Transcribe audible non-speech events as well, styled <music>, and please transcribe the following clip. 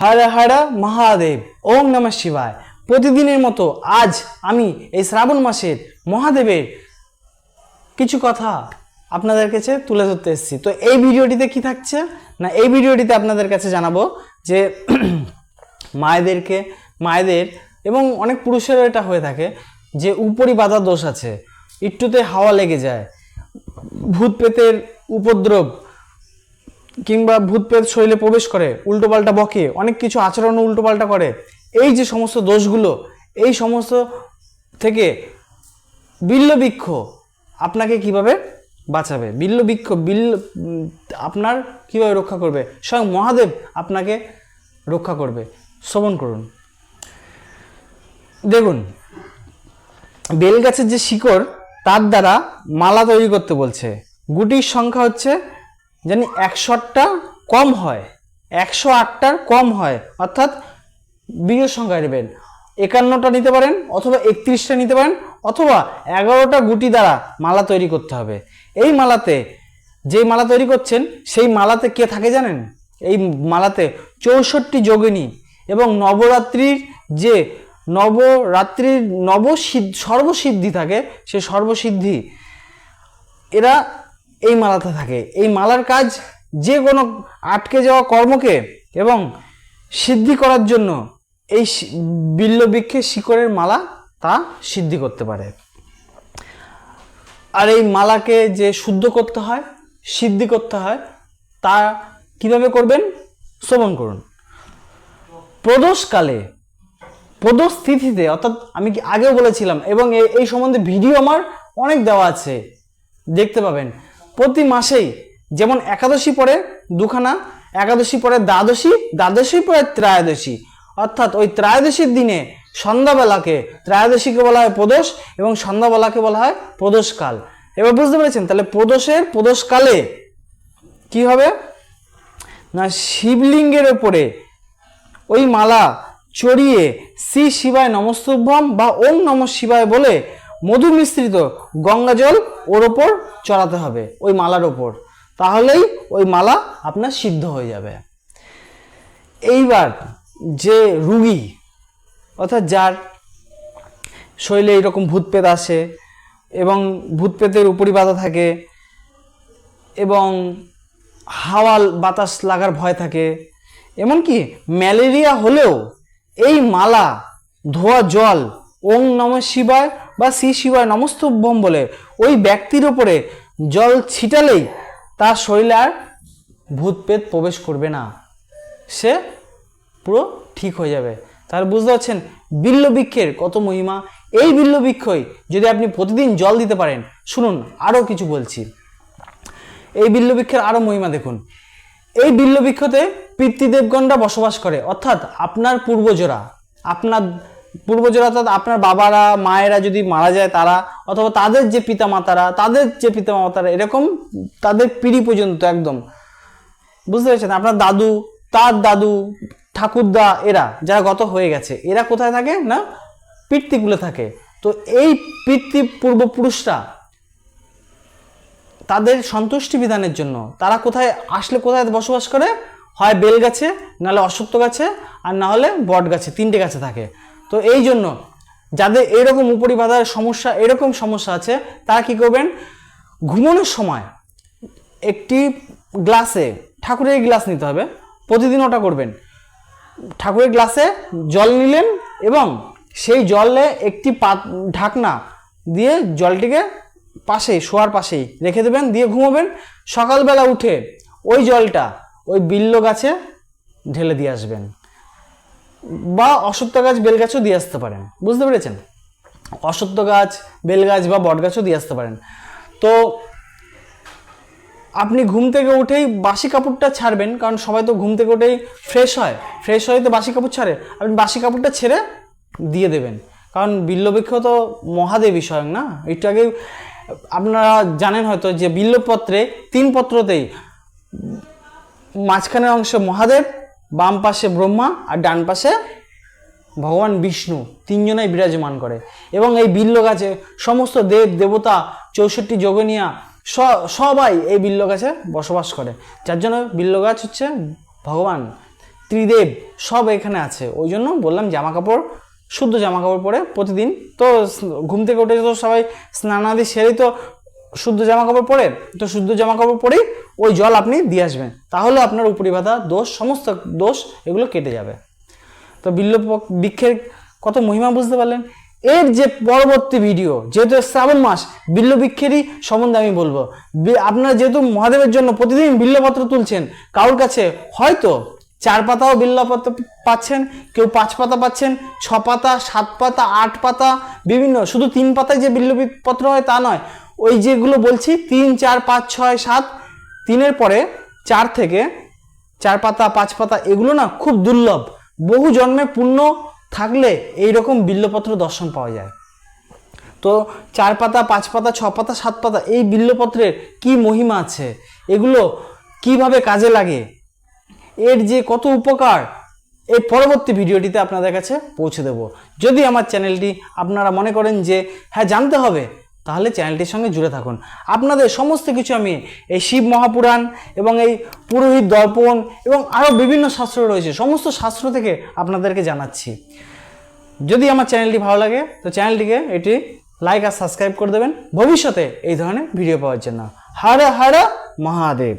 হর হর মহাদেব, ওম নমঃ শিবায়। প্রতিদিনের মতো আজ আমি এই শ্রাবণ মাসের মহাদেবের কিছু কথা আপনাদের কাছে তুলে ধরতে এসেছি। তো এই ভিডিওটিতে কি থাকছে? না, এই ভিডিওটিতে আপনাদের কাছে জানাব যে <clears throat> মায়েদেরকে, মায়েদের এবং অনেক পুরুষেরও এটা হয়ে থাকে যে উপরি বাধা দোষ আছে। একটুতে হাওয়া লেগে যায়। ভূত পেতের উপদ্রব কিংবা ভূত প্রেত শরীরে প্রবেশ করে, উল্টোপাল্টা বকে, অনেক কিছু আচরণ উল্টোপাল্টা করে, এই যে সমস্ত দোষগুলো, এই সমস্ত থেকে বিল্লবৃক্ষ আপনাকে কীভাবে বাঁচাবে? বিল্লবৃক্ষ বিল্ল আপনার কীভাবে রক্ষা করবে? স্বয়ং মহাদেব আপনাকে রক্ষা করবে। শ্রবণ করুন। দেখুন বেল গাছের যে শিকড়, তার দ্বারা মালা তৈরি করতে বলছে। গুটির সংখ্যা হচ্ছে জানি একশোটা কম হয়, একশো আটটার কম হয়, অর্থাৎ বীজের সংখ্যা নেবেন। একান্নটা নিতে পারেন অথবা একত্রিশটা নিতে পারেন অথবা এগারোটা গুটি দ্বারা মালা তৈরি করতে হবে। এই মালাতে যেই মালা তৈরি করছেন, সেই মালাতে কে থাকে জানেন? এই মালাতে চৌষট্টি যোগিনী এবং নবরাত্রির যে নবরাত্রির নবসিদ্ধ, সর্বসিদ্ধি থাকে, সে সর্বসিদ্ধি। এরা এই মালাতে থাকে। এই মালার কাজ যে কোনো আটকে যাওয়া কর্মকে এবং সিদ্ধি করার জন্য এই বিল্লবৃক্ষের শিকড়ের মালা তা সিদ্ধি করতে পারে। আর এই মালাকে যে শুদ্ধ করতে হয়, সিদ্ধি করতে হয়, তা কীভাবে করবেন? শ্রবণ করুন। প্রদোষকালে প্রদোষ তিথিতে অর্থাৎ আমি কি আগেও বলেছিলাম, এবং এই সম্বন্ধে ভিডিও আমার অনেক দেওয়া আছে। দেখতে পাবেন। প্রতি মাসেই যেমন একাদশী পরে দুখানা, একাদশী পরে দ্বাদশী দ্বাদশী পরে ত্রয়োদশী। অর্থাৎ ওই ত্রয়োদশীর দিনে সন্ধ্যাবেলাকে, ত্রয়োদশীকে বলা হয় প্রদোষ এবং সন্ধ্যাবেলাকে বলা হয় প্রদোষকাল। এবার বুঝতে পেরেছেন? তাহলে প্রদোষের প্রদোষকালে কি হবে? না, শিবলিঙ্গের ওপরে ওই মালা চড়িয়ে শ্রী শিবায় নমস্তুভ্যম বা ওম নম শিবায় বলে মধু মিশ্রিত গঙ্গা জল ওর ওপর চড়াতে হবে, ওই মালার ওপর। তাহলেই ওই মালা আপনার সিদ্ধ হয়ে যাবে। এইবার যে রুগী, অর্থাৎ যার শরীরে এইরকম ভূতপেত আসে এবং ভূতপেতের উপরি বাধা থাকে এবং হাওয়া বাতাস লাগার ভয় থাকে, এমনকি ম্যালেরিয়া হলেও এই মালা, ধোয়া জল ওং নম শিবায় বা শ্রী শিবায় নমস্তভ্যম বলে। ওই ব্যক্তির ওপরে জল ছিটালেই তার শরীরে আর ভূতপেত প্রবেশ করবে না। সে পুরো ঠিক হয়ে যাবে। তাহলে বুঝতে পারছেন বিল্লবৃক্ষের কত মহিমা। এই বিল্লবৃক্ষই যদি আপনি প্রতিদিন জল দিতে পারেন, শুনুন আরও কিছু বলছি। এই বিল্লবৃক্ষের আরও মহিমা দেখুন। এই বিল্লবৃক্ষতে পিতৃদেবগণরা বসবাস করে, অর্থাৎ আপনার পূর্বজরা, আপনার পূর্বজরা অর্থাৎ আপনার বাবারা, মায়েরা যদি মারা যায় তারা, অথবা তাদের যে পিতামাতারা, তাদের যে পিতামাতারা, এরকম তাদের পিড়ি পর্যন্ত একদম। বুঝতে পেরেছেন? আপনার দাদু, তার দাদু, ঠাকুরদা, এরা, যারা গত হয়ে গেছে, এরা কোথায় থাকে না? পিতৃকুলে থাকে। তো এই পিতৃ পূর্বপুরুষরা তাদের সন্তুষ্টি বিধানের জন্য, তারা কোথায় আসলে কোথায় বসবাস করে? হয় বেল গাছে নাহলে অশ্বত্থ গাছে, আর না হলে বট গাছে তিনটে গাছে থাকে। তো এই জন্য যাদের এরকম উপরি বাধার সমস্যা, এরকম সমস্যা আছে, তারা কি করবেন? ঘুমানোর সময় একটি গ্লাসে ঠাকুরের গ্লাস নিতে হবে। প্রতিদিন ওটা করবেন। ঠাকুরের গ্লাসে জল নিলেন এবং সেই জলে একটি পাত, ঢাকনা দিয়ে জলটিকে পাশেই, শোয়ার পাশেই রেখে দেবেন, দিয়ে ঘুমোবেন। সকালবেলা উঠে ওই জলটা ওই বিল্ল গাছে ঢেলে দিয়ে আসবেন। বা অসত্য গাছ, বেল গাছও দিয়ে আসতে পারেন। বুঝতে পেরেছেন? অসত্য গাছ, বেল গাছ বা বট গাছও দিয়ে আসতে পারেন। তো আপনি ঘুম থেকে উঠেই বাসি কাপড়টা ছাড়বেন, কারণ সবাই তো ঘুম থেকে উঠেই ফ্রেশ হয়। ফ্রেশ হয়ে তো বাসি কাপড় ছাড়ে। আপনি বাসি কাপড়টা ছেড়ে দিয়ে দেবেন। কারণ বিল্লবৃক্ষ তো মহাদেবী স্বয়ং না? একটু আগে আপনারা জানেন হয়তো যে বিল্লপত্রে তিন পত্রতেই মাঝখানের অংশ মহাদেব বাম পাশে ব্রহ্মা আর ডান পাশে ভগবান বিষ্ণু, তিনজনাই বিরাজমান করে। এবং এই বিল্ল গাছে সমস্ত দেব, দেবতা, চৌষট্টি যোগনিয়া সবাই এই বিল্ল গাছে বসবাস করে। যার জন্য বিল্ল গাছ হচ্ছে ভগবান, ত্রিদেব সব এখানে আছে। ওই জন্য বললাম জামা কাপড় শুদ্ধ জামা কাপড় পরে প্রতিদিন। তো ঘুম থেকে উঠে তো সবাই স্নানাদি সেরেই তো শুদ্ধ জামা কাপড় পরে, তো শুদ্ধ জামা কাপড় পরেই ওই জল আপনি দিয়ে আসবেন। তাহলে আপনার উপরি বাধা, দোষ, সমস্ত দোষ এগুলো কেটে যাবে। তো বিল্ল বৃক্ষের কত মহিমা বুঝতে পারলেন? এর যে পরবর্তী ভিডিও, যেহেতু শ্রাবণ মাস বিল্ল বৃক্ষেরই সম্বন্ধে আমি বলব। আপনারা যেহেতু মহাদেবের জন্য প্রতিদিন বিল্লপত্র তুলছেন, কারোর কাছে হয়তো চার পাতাও বিল্লপত্র পাচ্ছেন, কেউ পাঁচ পাতা পাচ্ছেন, ছ পাতা, সাত পাতা, আট পাতা, বিভিন্ন, শুধু তিন পাতায় যে বিল্লপত্র হয় তা নয় ওই যেগুলো বলছি, তিন, চার, পাঁচ, ছয়, সাত, তিনের পরে চার থেকে চার পাতা, পাঁচ পাতা, এগুলো না খুব দুর্লভ। বহু জন্মে পুণ্য থাকলে এই রকম বিল্লপত্র দর্শন পাওয়া যায়। তো চার পাতা, পাঁচ পাতা, ছ পাতা, সাত পাতা, এই বিল্লপত্রের কি মহিমা আছে? এগুলো কীভাবে কাজে লাগে? এর যে কত উপকার এই পরবর্তী ভিডিওটিতে আপনাদের কাছে পৌঁছে দেব। যদি আমার চ্যানেলটি আপনারা মনে করেন যে হ্যাঁ জানতে হবে তাহলে চ্যানেলটির সঙ্গে জুড়ে থাকুন। আপনাদের সমস্ত কিছু আমি এই শিব মহাপুরাণ এবং এই পুরোহিত দর্পণ এবং আরও বিভিন্ন শাস্ত্র রয়েছে, সমস্ত শাস্ত্র থেকে আপনাদেরকে জানাচ্ছি। যদি আমার চ্যানেলটি ভালো লাগে, তো চ্যানেলটিকে এটি লাইক আর সাবস্ক্রাইব করে দেবেন। ভবিষ্যতে এই ধরনের ভিডিও পাওয়ার জন্য। হর হর মহাদেব।